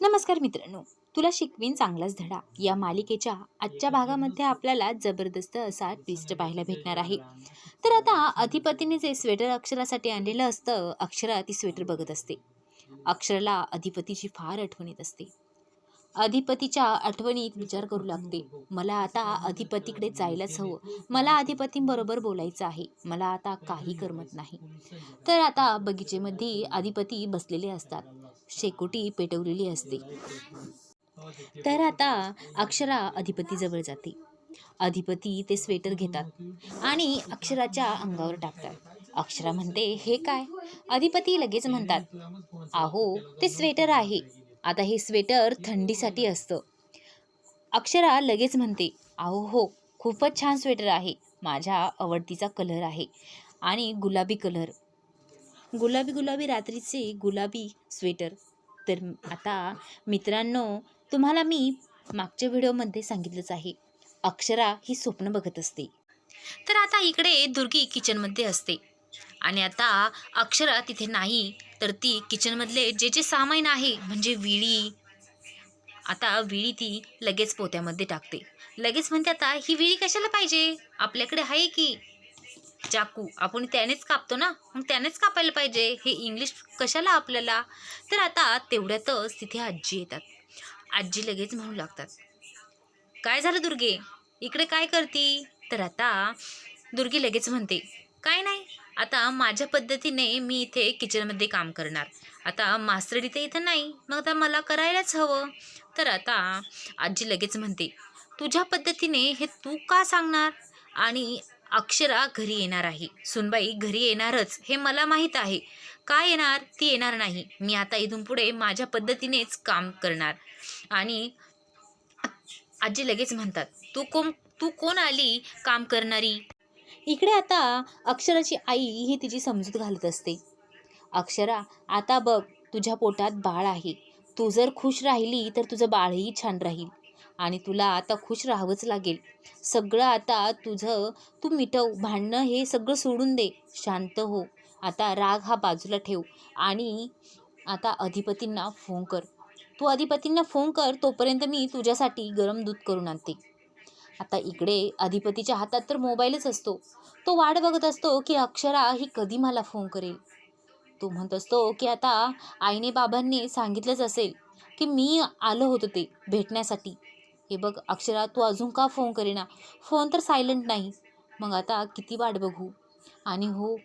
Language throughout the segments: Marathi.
नमस्कार मित्रांनो तुला शिकवीन चांगलाच धडा. या मालिकेच्या आजच्या भागामध्ये आपल्याला जबरदस्त असा ट्विस्ट पाहायला भेटणार आहे. तर आता अधिपतीने जे स्वेटर अक्षरासाठी आणलेलं असतं अक्षरा ती स्वेटर बघत असते. अक्षराला अधिपतीची फार आठवण येत असते. अधिपतीच्या आठवणीत विचार करू लागते. मला आता अधिपतीकडे जायलाच हवं. मला अधिपतींबरोबर बोलायचं आहे. मला आता काही करमत नाही. तर आता बगीचेमध्ये अधिपती बसलेले असतात. शेकोटी पेटवलेली असते. तर आता अक्षरा अधिपतीजवळ जाते. अधिपती ते स्वेटर घेतात आणि अक्षराच्या अंगावर टाकतात. अक्षरा म्हणते हे काय? अधिपती लगेच म्हणतात अहो ते स्वेटर आहे. आता हे स्वेटर थंडीसाठी असतं. अक्षरा लगेच म्हणते अहो हो खूपच छान स्वेटर आहे. माझ्या आवडतीचा कलर आहे आणि गुलाबी कलर. गुलाबी गुलाबी रात्रीचे गुलाबी स्वेटर. तर आता मित्रांनो तुम्हाला मी मागच्या व्हिडिओमध्ये सांगितलंच आहे अक्षरा ही स्वप्न बघत असते. तर आता इकडे दुर्गी किचनमध्ये असते. आणि आता अक्षरा तिथे नाही तर ती किचनमधले जे जे सामान आहे म्हणजे विळी आता विळी ती लगेच पोत्यामध्ये टाकते. लगेच म्हणते आता ही विळी कशाला पाहिजे? आपल्याकडे आहे की? चाकू. आपण त्यानेच कापतो ना? मग त्यानेच कापायला पाहिजे. हे इंग्लिश कशाला आपल्याला? तर आता तेवढ्यातच तिथे आजी येतात. आजी लगेच म्हणू लागतात काय झालं दुर्गे? इकडे काय करती? तर आता दुर्गी लगेच म्हणते काय नाही. आता माझ्या पद्धतीने मी इथे किचनमध्ये काम करणार. आता मास्तरडी तर इथं नाही. मग आता मला करायलाच हवं. तर आता आजी लगेच म्हणते तुझ्या पद्धतीने हे तू का सांगणार? आणि अक्षरा घरी येणार आहे. सुनबाई घरी येणारच हे मला माहीत आहे. का येणार? ती येणार नाही. मी आता इथून पुढे माझ्या पद्धतीनेच काम करणार. आणि आजी लगेच म्हणतात तू कोण तू कोण आली काम करणारी? इकडे आता अक्षराची आई ही तिची समजूत घालत असते. अक्षरा आता बघ तुझ्या पोटात बाळ आहे. तू जर खुश राहिली तर तुझं बाळही छान राहील. आणि तुला आता खुश राहावंच लागेल. सगळं आता तुझं तू मिटव भांडणं हे सगळं सोडून दे. शांत हो. आता राग हा बाजूला ठेव आणि आता अधिपतींना फोन कर. तू अधिपतींना फोन कर तोपर्यंत मी तुझ्यासाठी गरम दूध करून आणते. आता इकडे अधिपतीच्या हातात तर मोबाईलच असतो. तो वाट बघत असतो की अक्षरा ही कधी मला फोन करेल. तो म्हणत असतो की आता आईने बाबांनी सांगितलंच असेल की मी आलो होतो ते भेटण्यासाठी. हे बघ अक्षरा तू अजून का फोन करेना? फोन तर सायलंट नाही. मग आता किती वाट बघू? आणि हो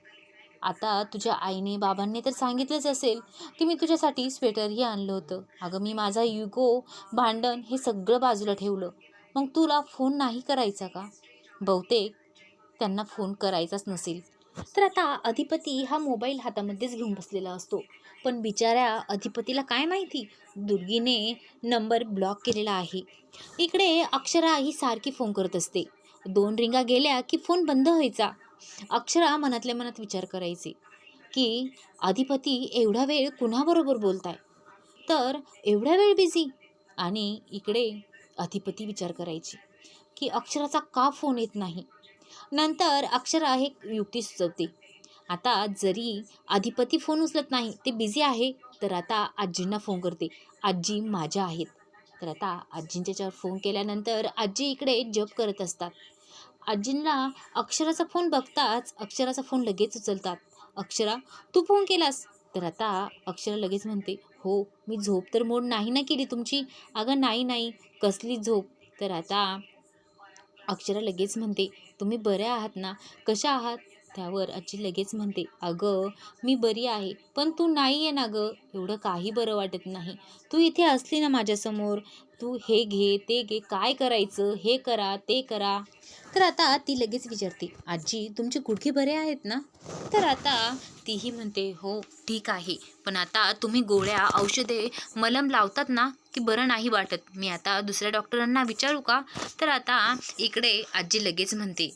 आता तुझ्या आईने बाबांनी तर सांगितलंच असेल की मी तुझ्यासाठी स्वेटरही आणलं होतं. अगं मी माझा युगो भांडण हे सगळं बाजूला ठेवलं. मग तुला फोन नाही करायचा का? बहुतेक त्यांना फोन करायचाच नसेल. तर आता अधिपती हा मोबाईल हातामध्येच घेऊन बसलेला असतो. पण बिचाऱ्या अधिपतीला काय माहिती? दुर्गीने नंबर ब्लॉक केलेला आहे. इकडे अक्षरा ही सारखी फोन करत असते. दोन रिंगा गेल्या की फोन बंद व्हायचा. अक्षरा मनातल्या मनात विचार करायचे की अधिपती एवढा वेळ कुणाबरोबर बोलताय? तर एवढा वेळ बिझी? आणि इकडे अधिपती विचार करायची की अक्षराचा का फोन येत नाही? नंतर अक्षरा हे युक्ती सुचवते. आता जरी अधिपती फोन उचलत नाही ते बिझी आहे तर आता आजींना फोन करते. आजी माझ्या आहेत. तर आता आजींच्याच्यावर फोन केल्यानंतर आजी इकडे जप करत असतात. आजींना अक्षराचा फोन बघताच अक्षराचा फोन लगेच उचलतात. अक्षरा तू फोन केलास? तर आता अक्षरा लगेच म्हणते हो मी झोप तर मोड नाही ना केली तुमची? अगं नाही नाही कसली झोप? तर आता अक्षरा लगेच म्हणते तुम्ही बरे आहात ना? कशा आहात? त्यावर आजी लगेच म्हणते अगं मी बरी आहे पण तू नाही आहे ना गं एवढं काही बरं वाटत नाही. तू इथे असली ना माझ्यासमोर तू हे घे ते घे काय करायचं हे करा ते करा. तर आता ती लगेच विचारते आजी तुमचे गुडघे बरे आहेत ना? तर आता तीही म्हणते हो ठीक आहे पण आता तुम्ही गोळ्या औषधे मलम लावतात ना की बरं नाही वाटत. मी आता दुसऱ्या डॉक्टरांना विचारू का? तर आता इकडे आजी लगेच म्हणते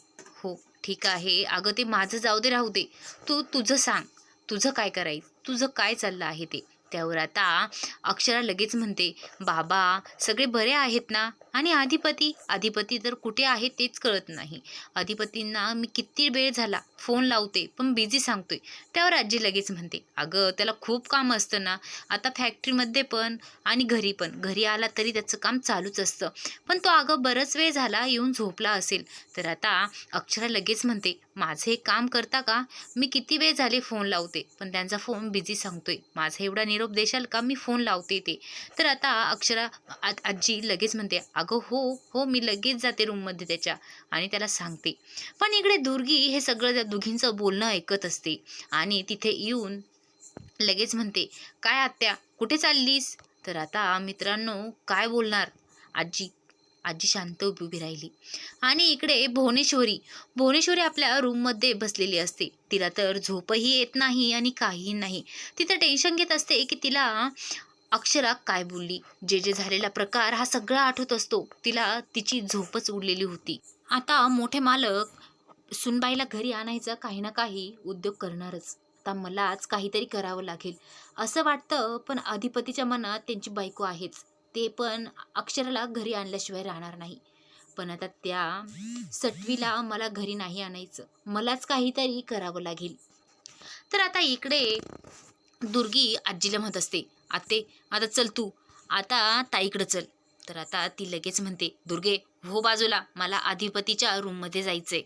ठीक आहे. अगं ते माझं जाऊ दे राहू दे. तू तुझं सांग. तुझं काय करायचं? तुझं काय चाललं आहे ते? त्यावर आता अक्षरा लगेच म्हणते बाबा सगळे बरे आहेत ना? आणि अधिपती? अधिपती तर कुठे आहे तेच कळत नाही. अधिपतींना मी किती वेळ झाला फोन लावते पण बिझी सांगतोय. त्यावर आजी लगेच म्हणते अगं त्याला खूप काम असतं ना. आता फॅक्टरीमध्ये पण आणि घरी पण. घरी आला तरी त्याचं काम चालूच असतं. पण तो अगं बरंच वेळ झाला येऊन झोपला असेल. तर आता अक्षरा लगेच म्हणते माझं हे काम करता का? मी किती वेळ झाले फोन लावते? पण त्यांचा फोन बिझी सांगतोय. माझा एवढा निरोप देशाल का? मी फोन लावते ते. तर आता अक्षरा आजी लगेच म्हणते अगं हो हो मी लगेच जाते रूममध्ये त्याच्या आणि त्याला सांगते. पण इकडे दुर्गी हे सगळं त्या दोघींचं बोलणं ऐकत असते आणि तिथे येऊन लगेच म्हणते काय आत्या कुठे चाललीस? तर आता मित्रांनो काय बोलणार? आजी आजी शांत उभी उभी राहिली. आणि इकडे भुवनेश्वरी भुवनेश्वरी आपल्या रूममध्ये बसलेली असते. तिला तर झोपही येत नाही आणि काहीही नाही. तिथं टेन्शन घेत असते की तिला अक्षरा काय बोलली? जे जे झालेला प्रकार हा सगळा आठवत असतो. तिला तिची झोपच उडलेली होती. आता मोठे मालक सुनबाईला घरी आणायचा काही ना काही उद्योग करणारच. आता मलाच काहीतरी करावं लागेल. असं वाटतं पण अधिपतीच्या मनात त्यांची बायको आहेच. ते पण अक्षराला घरी आणल्याशिवाय राहणार नाही. पण आता त्या सटवीला मला घरी नाही आणायचं. मलाच काहीतरी करावं लागेल. तर आता इकडे दुर्गी आजीला म्हणत असते आते आता चल तू. आता ताईकडं चल. तर आता ती लगेच म्हणते दुर्गे हो बाजूला मला अधिपतीच्या रूममध्ये जायचंय.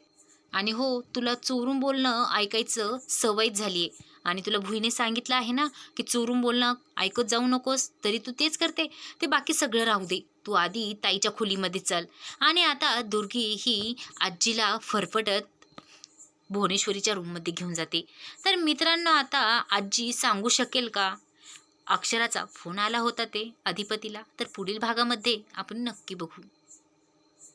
आणि हो तुला चोरून बोलणं ऐकायचं सवयच झाली आहे आणि तुला भुईने सांगितलं आहे ना की चोरून बोलणं ऐकत जाऊ नकोस तरी तू तेच करते. ते बाकी सगळं राहू दे. तू आधी ताईच्या खोलीमध्ये चल. आणि आता दुर्गी ही आजीला फरफटत भुवनेश्वरीच्या रूममध्ये घेऊन जाते. तर मित्रांनो आता आजी सांगू शकेल का? अक्षराचा फोन आला होता ते अधिपतीला. तर पुढील भागामध्ये आपण नक्की बघू.